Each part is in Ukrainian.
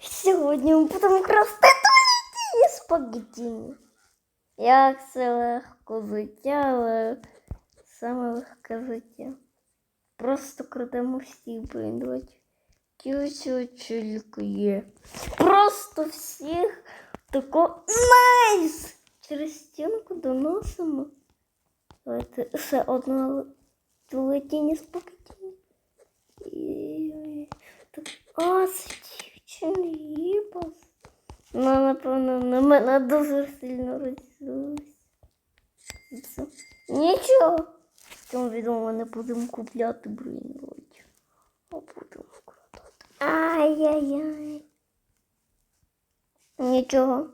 Сьогодні ми будемо красти туалетні спагеттіні. Як це легко життя, але саме легке життя. Просто крадемо всіх брендувати. Тільки тільки є. Просто всіх тако найс! Через стінку доносимо. Давайте ще одна туалетні спагеттіні. І... Так, а, дівчина їбас. Ну, напевно, на мене дуже сильно розділилась. Нічого. В цьому відео не будемо купляти брейнротів. А будемо крадати. Ай-яй-яй. Нічого.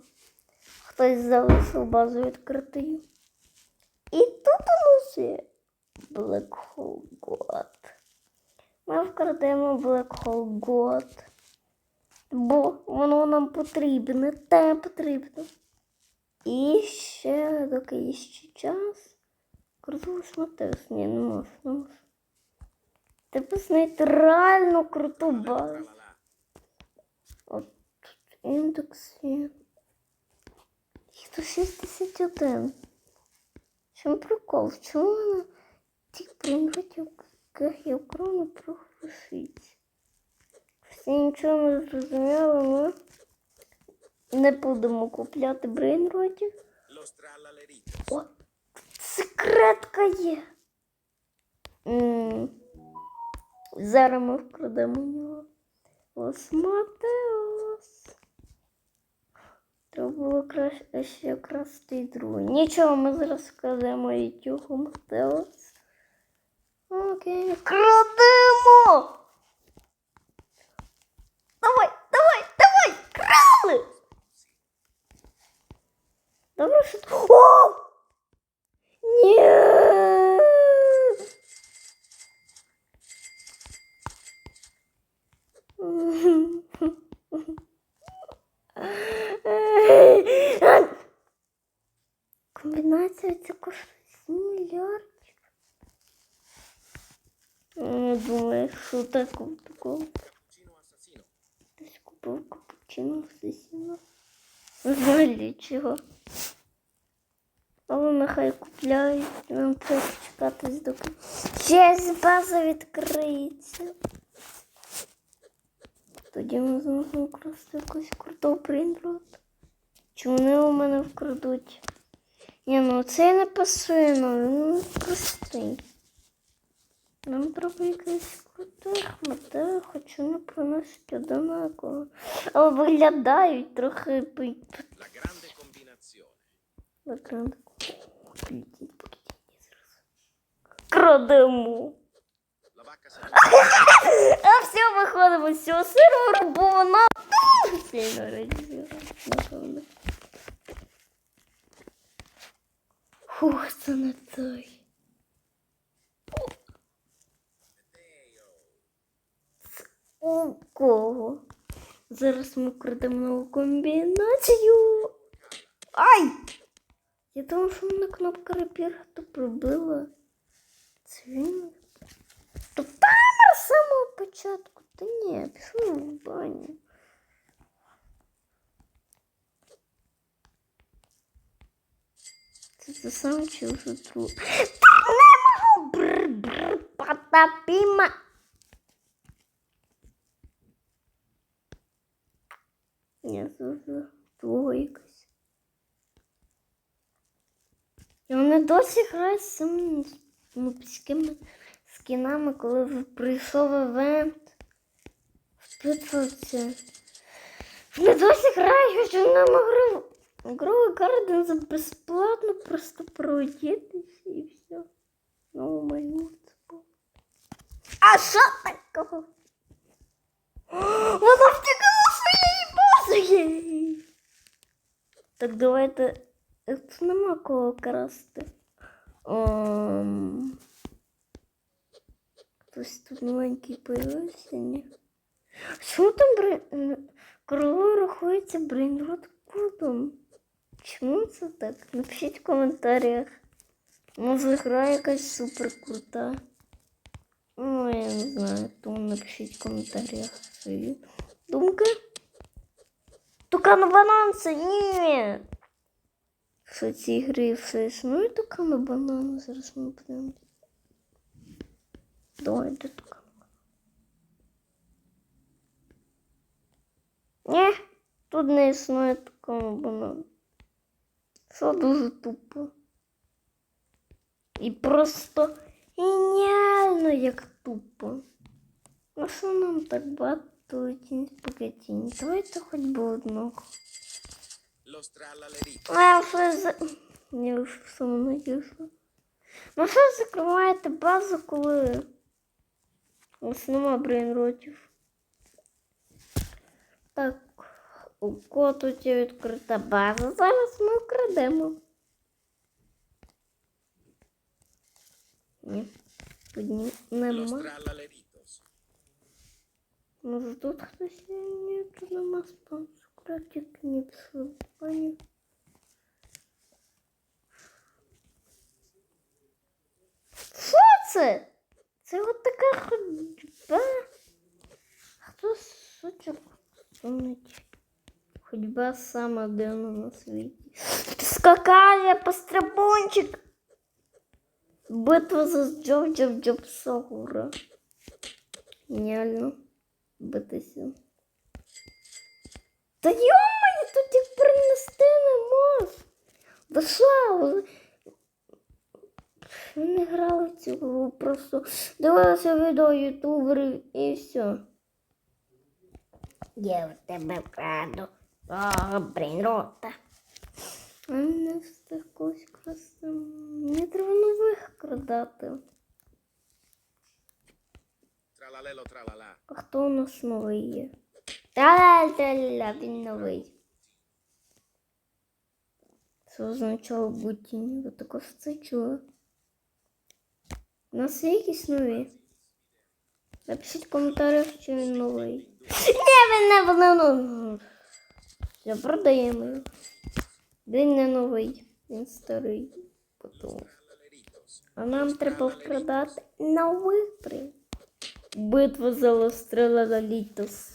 Хтось залишив базу відкритою. І тут у нас є Black Hole God. Ми вкрадемо Black Hole God. Бо воно нам потрібне, те потрібно. І ще, доки є ще час, крутилась Матеус. Ні, не можу, не можу. Треба знайти реально круту базу. От тут індекс є. Їх тут 61. Чому прикол? Чому вона тих принятів кахів крону профусить? Всі нічого не зрозуміли, ми не будемо купляти брейнротів. О, секретка є. М, Зараз ми вкрадемо нього. Ос Матеос. Треба було краще ще красти і другу. Нічого, ми зараз вкрадемо і тюху Матеос. Окей, крадемо! Давай, давай, давай, крали! Добре, що... О! Ні! Комбінація це коштує 7 мільярдів. Не думаю, що такого такого. Десь купив капучино асасіно. Для чого. Але нехай купляють. Нам треба чекати доки. Ще база відкриється. Тоді ми зможемо красти якусь круту принтрот. Чи вони у мене вкрадуть? Ні, ну це не пасує, ну він простий. Нам треба якийсь крутий хмати, хоча не приносить одинаково. Але виглядають трохи зараз. Крадемо. А все виходимо з цього серверу, бо вона сильно напевно. Фух, це не той. У кого? Зараз ми крадемо нову комбінацію. Ай! Я думав, що мене кнопка репіргату пробила. Це він. То таймер з самого початку. Та ні, пішов в баню. Це чи вже друг. Та не можу! Бр, Це вже твого якось. І вони досі грають з цими нубськими скінами, коли прийшов івент. Впитуються. Вони досі грають, що нам гру. Гру Гарден за безплатно просто пройдітися і все. Ну, мою А що такого? Вона втекла своєї базою. Так давайте. Тут нема кого красти. Ем... Хтось тут новенький появився, ні? Чому там бри... Крило рахується брейнрод кодом? Чому це так? Напишіть в коментарях. Може гра якась супер крута. Ну, я не знаю, тому напишіть в коментарях свої думки. Банан це ні. Що ці гри все існує тукану банану? Зараз ми подивимося. Давай, де тукану? Ні, тут не існує тукану банану. Це дуже тупо. І просто геніально як тупо. Ну що нам так багато тінь спагетті? Давайте хоч би. Lo. А вже за... Я вже в самому надійшла. Ну що ви закриваєте базу, коли у вас нема брейнротів? Так, у кого тут є відкрита база. Зараз ми вкрадемо. Ні, тут нема. Може strallaleritos. Ну, тут хтось тут нема спам. Кратик не посилання. Що це? Це от така ходьба. Хто сучок сунуть? Ходьба сама дивна на світі. Скакає пострибунчик. Битва за Джорджа Джобсогура. Геніально битися. Та йомаю, тут їх принести не можу. Ви що? ви- Ви не грали в цю гру, просто дивилися відео ютуберів і все. Я в тебе вкраду. О, блін, рота. А не встиг когось красти. Мені треба нових крадати. А хто у нас новий є? Та-ля-ля, він новий. Це означало бутінь. Ви також це чули? У нас є якісь нові? Напишіть в коментарях, чи він новий. Ні, він не новий. Все, продаємо його. Він не новий, він старий. Потім. А нам треба вкрадати новий принт. Битва за Лострела на Літос.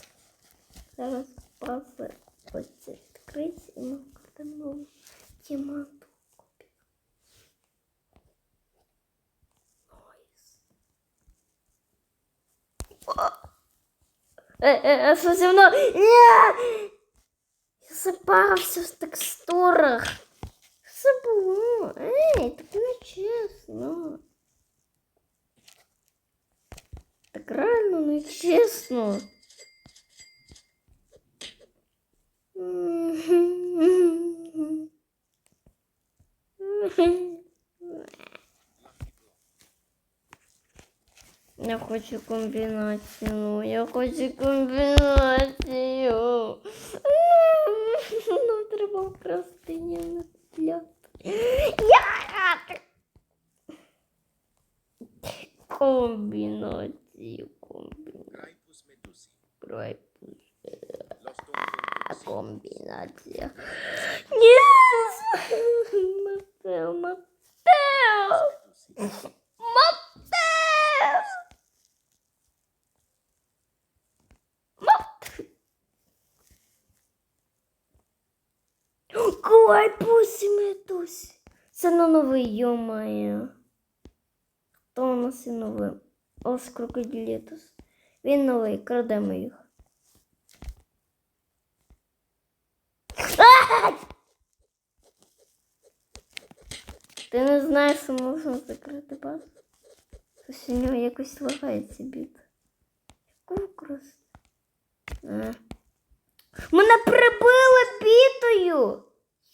Зараз паси оце відкрить і ми вкрадемо діаманту. Найс. О! Е, е, е, що зі мною? Ні! Я запався в текстурах. Що це було? Ей, так не Так реально не чесно. Я хочу комбінацію. ну, Я хочу комбінацію. Нам треба вкрасти не для. Я комбінацію, комбінацію. Stonfo Комбінація. Єс! Матео, Матео! Матео! Мат! Куай пусі метусі. Це на новий, йомає. Хто у нас і новий? Ос крокодилетус. Він новий, крадемо їх. Ти не знаєш, що можна закрити базу? Щось у нього якось лагається біт. Яку красу? Мене прибили бітою!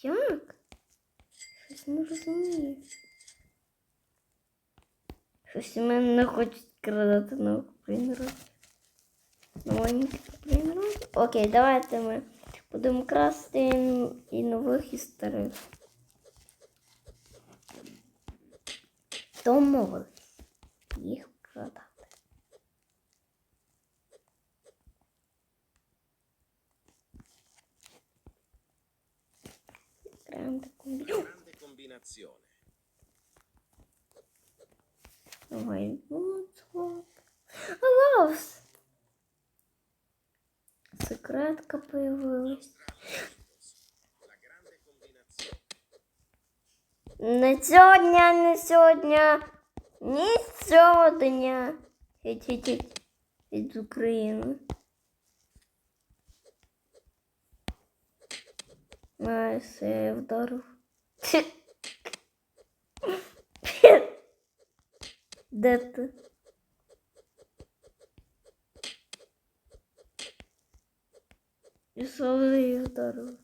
Як? Щось не розумію. Щось у мене не хочуть крадати нових принерів. Новеньких принерів. Окей, давайте ми будемо красти і нових, і старих. Домовились їх продати. Grande комбі- Una grande combinazione. Давай, вот. Ловс. Секретка появилась. Не сьогодні, не сьогодні. Ні сьогодні. Геть-геть-геть. Від України. Ай, все, я вдарив. Де ти? І що я її вдарив?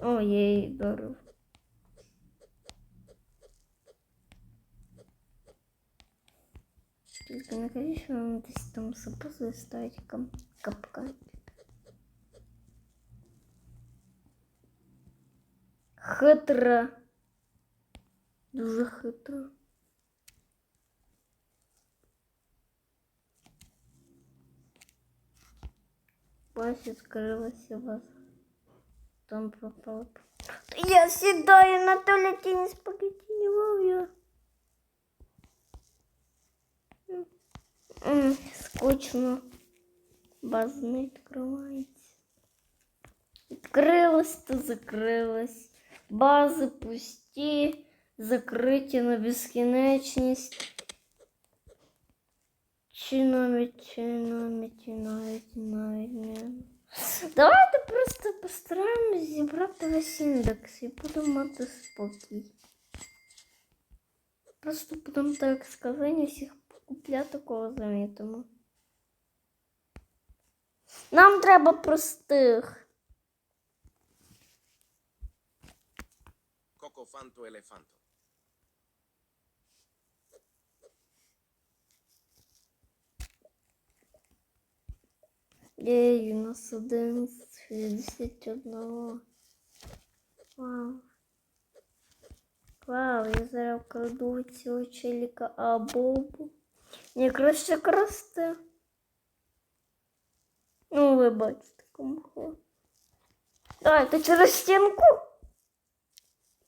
О, я її вдарив. Тільки не кажи, що він десь там запасує ставить кам- капкан. Хитра. Дуже хитро. Бачу, скрилася вас. Там пропала. Я сідаю на туалеті, не спагетінював я. М, Скучно. База не відкривається. Відкрилась то закрилась. Бази пусті, закриті на безкінечність. Чи навіть, чи навіть, чи навіть, навіть не. Давайте просто постараємось зібрати весь індекс і будемо мати спокій. Просто будемо так сказати, всіх купляти, кого замітимо. Нам треба простих. Cocofanto elefanto. Єй, у нас один з 61. Вау. Вау, я зараз вкраду цього челіка Абобу. Ні, краще красти. Ну, ви бачите, кому. Давайте через стінку.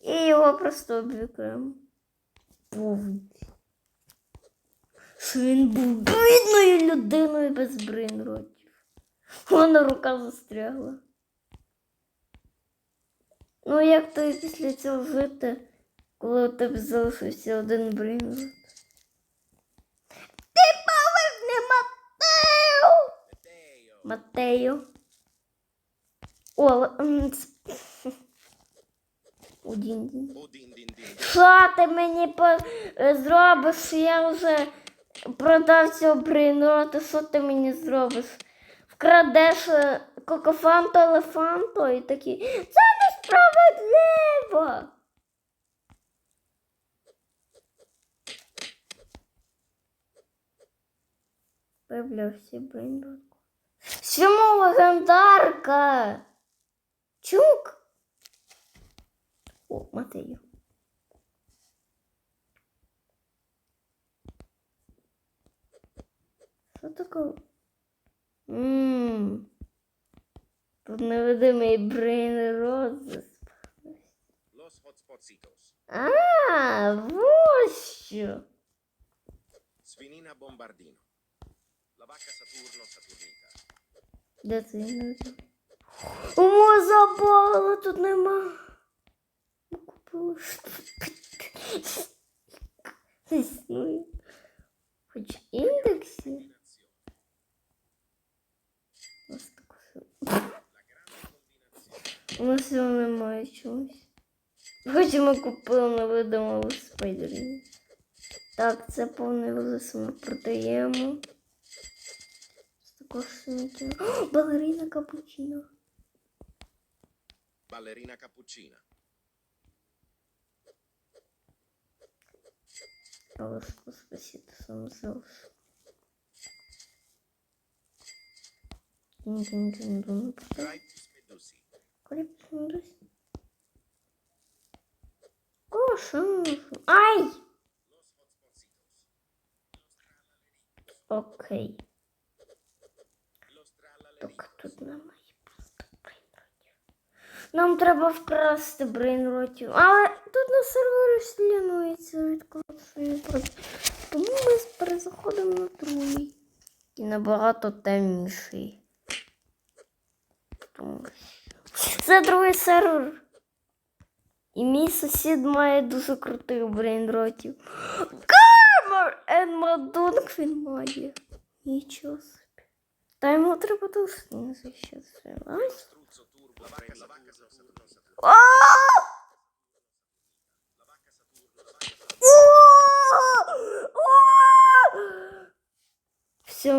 І його просто обвікаємо. Що він був бідною людиною без брейнротів. Вона рука застрягла. Ну, як то після цього жити, коли у тебе залишився один брейнрот? Ти поверни Матео! Матею. О. Що ти мені е, зробиш? Я вже продав цього брейнрота. Що ти мені зробиш? Вкрадеш е, кокофанту елефанту і такі. Це несправедливо. Появлявся брейнрот. Чому легендарка? Чук? О, Матею. Що таке? Ммм. Тут невидимий брейн розис. А, ось що. Sfinina bombardino. La vacca Saturno Saturnita. Де я не. О, забула, тут нема. Ну, існує. Хоч індексі. У нас його немає чомусь. Хоч ми купили невидимого спайдерні. Так, це повний вилис продаємо. З такого синьки. О, балерина капучино. Ballerina cappuccina. Але спасибо, сам залишив. Кінь-кінь-кінь, Traitus medusi. Кріпнусь. О, шанс. Так тут немає. Нам треба вкрасти брейнротів. Але тут на сервері слінується відкласує просто. Тому ми перезаходимо на другий. І набагато темніший. Це другий сервер. І мій сусід має дуже крутих брейнротів. Кармер Енмадунг він має. Нічого собі. Та йому треба тушити ще треба. Все.